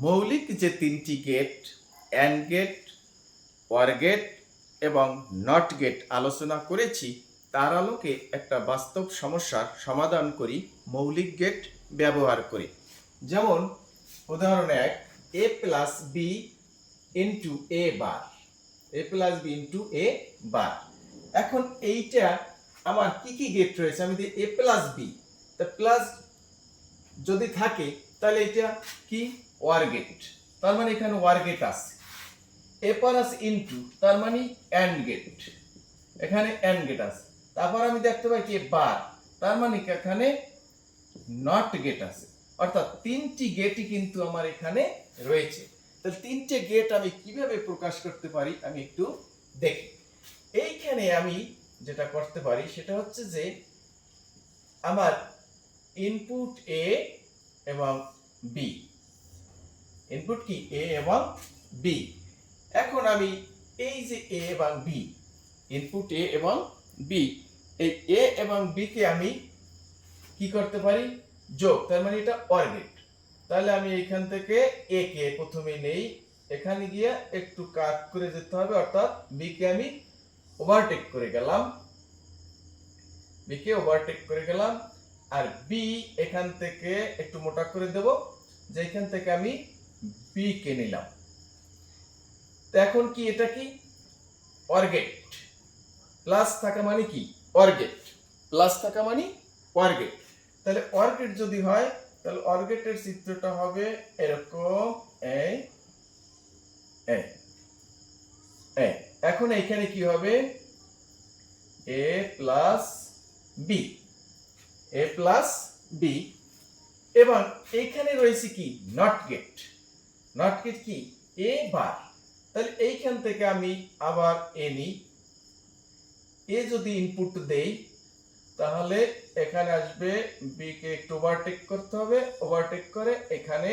মৌলিক যে তিনটি gate and gate or gate এবং নট গেট আলোচনা করেছি, তার আলোকে একটা বাস্তব সমস্যার সমাধান করি, মৌলিক গেট ব্যবহার করে। যেমন, উদাহরণ এক A plus B into A bar A plus B into A bar এখন এইটা আমার কি কি গেট রয়েছে? আমি দিই এ প্লাস বি তা প্লাস যদি থাকে, তাহলে এটা কি? ওয়ার গেট তার মানে এখানে ওয়ার গেট আছে এরপর আছে ইনটু, তার মানে অ্যান্ড গেট, এখানে অ্যান্ড গেট আছে। তারপর আমি দেখতে পাই কি বার, তার মানে এখানে নট গেট আছে। অর্থাৎ তিনটি গেটই কিন্তু আমার এখানে রয়েছে। তাহলে তিনটে গেট আমি কীভাবে প্রকাশ করতে পারি আমি একটু দেখি। এইখানে আমি যেটা করতে পারি, সেটা হচ্ছে যে আমার ইনপুট এ এবং বি ইনপুট কি? এ এবং বি এখন আমি এই যে এ এবং বি ইনপুট এ এবং বি এই এ এবং বি কে আমি কি করতে পারি? যোগ, তার মানে এটা অরবিট তাহলে আমি এখান থেকে এ কে প্রথমে নেই, এখানে গিয়ে একটু কাট করে যেতে হবে, অর্থাৎ বি কে আমি ওভারটেক করে গেলাম। বি কে ওভারটেক করে গেলাম, আর বি এখান থেকে একটু মোটা করে দেব যে এখান থেকে আমি বি কে নিলাম। এখন কি এটা কি? অর্গেট। প্লাস থাকা মানে কি? অর্গেট। প্লাস থাকা মানে অর্গেট। তাহলে অর্গেট যদি হয়, তাহলে অর্গেটের চিত্রটা হবে এরকম এখন এখানে কি হবে? A plus B A plus B এবং এইখানে রয়েছে কি? নট গেট নট গেট কি? এ বার তাহলে এইখান থেকে আমি আবার এ নিই। এ যদি ইনপুট দেই, তাহলে এখানে আসবে বি কে একটু ওভারটেক করতে হবে। ওভারটেক করে এখানে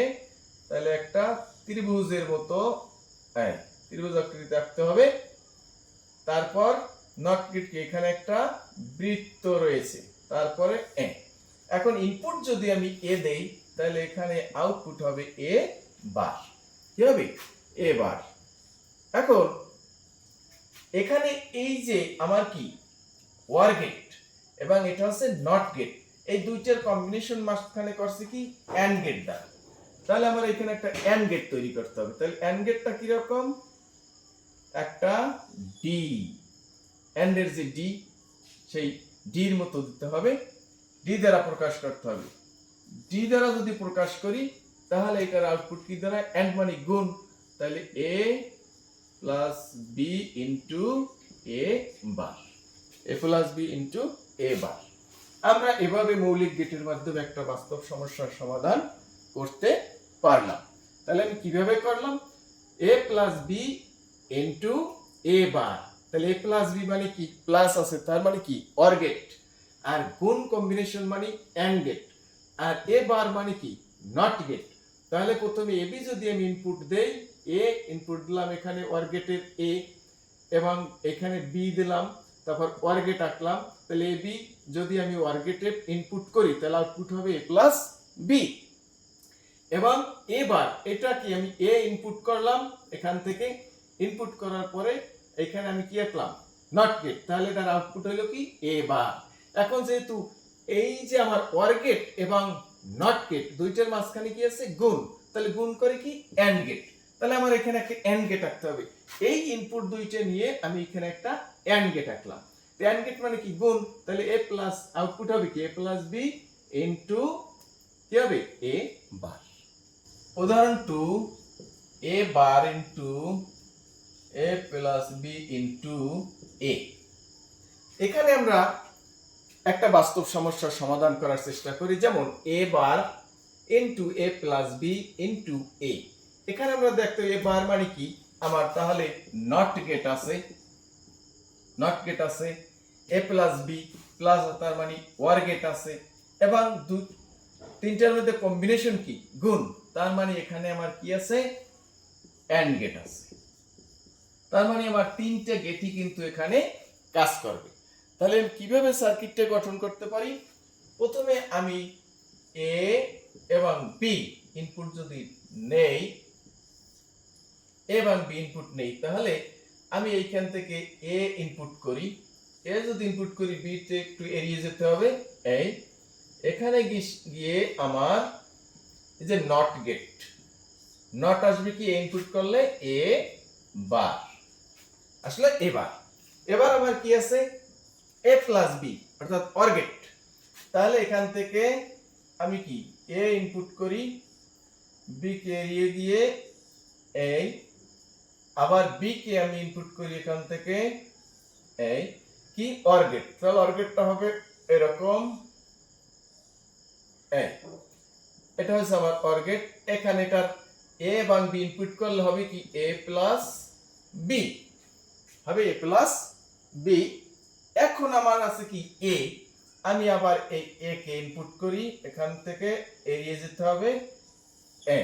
তাহলে একটা ত্রিভুজের মতো হ্যাঁ ত্রিভুজ আকৃতি রাখতে হবে। তারপর নট গেট এখানে একটা বৃত্ত রয়েছে। তারপরে এ। এখন ইনপুট যদি আমি এ দেই, তাহলে এখানে আউটপুট হবে এ। বার। কি হবে? A bar. এখন, এখানে এই যে আমার কি? ওয়ার গেট এবং এটা হচ্ছে নট গেট। এই দুইটার কম্বিনেশন মাঝখানে করছে কি? অ্যান্ড গেট দ্বারা। তাহলে আমার এখানে একটা অ্যান্ড গেট তৈরি করতে হবে। তাহলে অ্যান্ড গেটটা কীরকম একটা ডি অ্যান্ডের যে ডি সেই ডির মতো দিতে হবে। ডি দ্বারা প্রকাশ করতে হবে। ডি দ্বারা যদি প্রকাশ করি তাহলে এটার আউটপুট কি দ্বারা অ্যান্ড মানে গুণ। তাহলে A plus B into A bar A plus B into A bar আমরা এভাবে মৌলিক গেটের মাধ্যমে একটা বাস্তব সমস্যার সমাধান করতে পারলাম। তাহলে আমি কীভাবে করলাম? A plus B into A bar তাহলে এ প্লাস বি মানে কি? প্লাস আছে, তার মানে কি? অর গেট আর গুণ কম্বিনেশন মানে and gate R A bar মানে কি? নট গেট তাহলে প্রথমে এ, বি যদি আমি ইনপুট দেই, এ ইনপুট দিলাম এখানে অর গেটের এ এবং এখানে বি দিলাম, তারপর অর গেট আঁকলাম, তাহলে এ, বি যদি আমি অর গেটে ইনপুট করি, তাহলে আউটপুট হবে এ প্লাস বি এবং এবার এটা কি আমি এ ইনপুট করলাম, এখান থেকে ইনপুট করার পরে এখানে আমি কি আঁকলাম? নট গেট তাহলে এটার আউটপুট হলো কি? এ বার এখন যেহেতু এই যে আমার ওয়ার গেট এবং নট গেট দুইটার মাঝখানে কি আছে? গুণ। তাহলে গুণ করে কি? অ্যান্ড গেট তাহলে আমার এখানে একটা অ্যান্ড গেট আঁকতে হবে। এই ইনপুট দুইটা নিয়ে আমি এখানে একটা অ্যান্ড গেট আঁকলাম। অ্যান্ড গেট মানে কি? গুণ। তাহলে এ প্লাস আউটপুট হবে কি? এ প্লাস বি ইন্টু কি হবে? এ বার উদাহরণ two A bar into A plus B into A এখানে আমরা একটা বাস্তব সমস্যার সমাধান করার চেষ্টা করি, যেমন A bar into A plus B into A এখানে আমরা দেখতে এ বার মানে কি? আমার তাহলে নট গেট আছে নট গেট আছে এ প্লাস বি প্লাস তার মানে ওয়ার গেট আছে, এবং দু, তিনটার মধ্যে কম্বিনেশন কি? গুণ। তার মানে এখানে আমার কি আছে? অ্যান্ড গেট আছে। তার মানে আমার তিনটে গেটই কিন্তু এখানে কাজ করবে। তাহলে আমি কীভাবে সার্কিটটা গঠন করতে পারি? প্রথমে আমি এ এবং বি ইনপুট যদি নেই এবং বি ইনপুট নেই, তাহলে আমি এইখান থেকে এ ইনপুট করি। এ যদি ইনপুট করি বি তে একটু এড়িয়ে যেতে হবে। এই, এখানে গিয়ে আমার এই যে নট গেট নট আসবে কি? ইনপুট করলে এ বার আসলে এবার এবার আমার কি আছে? এ প্লাস বি অর্থাৎ অর গেট তাহলে এখান থেকে আমি কি? এ ইনপুট করি বি কে এড়িয়ে দিয়ে এই আবার বি কে আমি ইনপুট করি এখান থেকে এই কি? অর গেট তাহলে অর গেটটা হবে এরকম এই এটা হচ্ছে আমার অর গেট এখানে এটার এ এবং বি ইনপুট করলে হবে কি? এ প্লাস বি হবে এ প্লাস বি এখন আমার আছে কি এ আমি আবার এই এ কে ইনপুট করি, এখান থেকে এড়িয়ে যেতে হবে। এ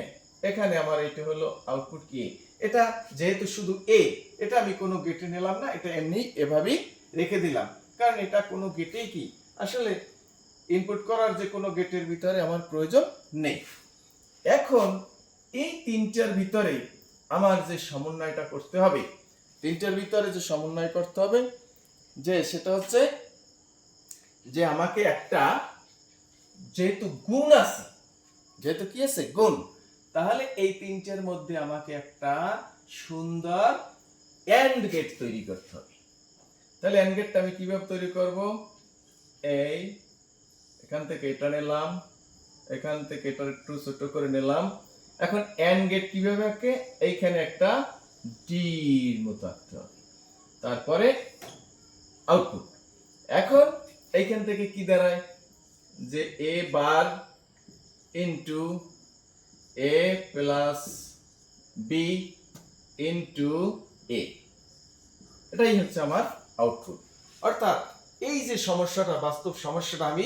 এখানে আমার এটা হলো আউটপুট কি। এটা যেহেতু শুধু এ এটা আমি কোনো গেটে নিলাম না, এটা এমনি এভাবেই রেখে দিলাম। কারণ এটা কোনো গেটেই কি? আসলে ইনপুট করার যে কোনো গেটের ভিতরে আমার প্রয়োজন নেই। এখন এই তিনটার ভিতরে আমার যে সমন্বয়টা করতে হবে, তিনটার ভিতরে যে সমন্বয় করতে হবে যে সেটা হচ্ছে যে আমাকে একটা যেহেতু গুণ আছে, যেহেতু কি আছে? গুণ। তাহলে এই তিনটার মধ্যে আমাকে একটা সুন্দর এন্ড গেট তৈরি করতে হবে। তাহলে এন্ড গেটটা আমি কীভাবে তৈরি করব? এই, এখান থেকে এটা নিলাম, এখান থেকে এটা একটু ছোট করে নিলাম। এখন এন্ড গেট কীভাবে আঁকে? এইখানে একটা ডির মতো আঁকতে হবে। তারপরে আউটপুট এখন এইখান থেকে কি দাঁড়ায়? যে A bar into A plus B into A এটাই হচ্ছে আমার আউটপুট অর্থাৎ এই যে সমস্যাটা, বাস্তব সমস্যাটা আমি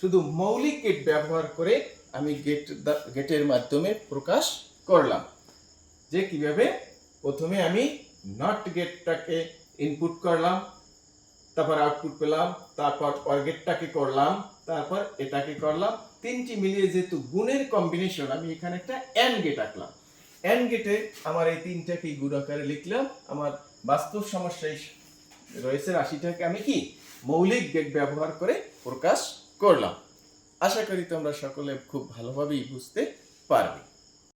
শুধু মৌলিক গেট ব্যবহার করে আমি গেট গেটের মাধ্যমে প্রকাশ করলাম। যে কীভাবে প্রথমে আমি নট গেটটাকে ইনপুট করলাম। তারপর আউটপুট পেলাম, তারপর অর গেটটাকে করলাম, তারপর এটাকে করলাম। তিনটি মিলিয়ে যেহেতু গুণের কম্বিনেশন আমি এখানে একটা এন গেট আঁকলাম। এন গেটে আমার এই তিনটাকে গুণ আকারে লিখলাম। আমার বাস্তব সমস্যায় রয়েছে, রাশিটাকে আমি কি? মৌলিক গেট ব্যবহার করে প্রকাশ করলাম। আশা করি তোমরা সকলে খুব ভালোভাবেই বুঝতে পারবে।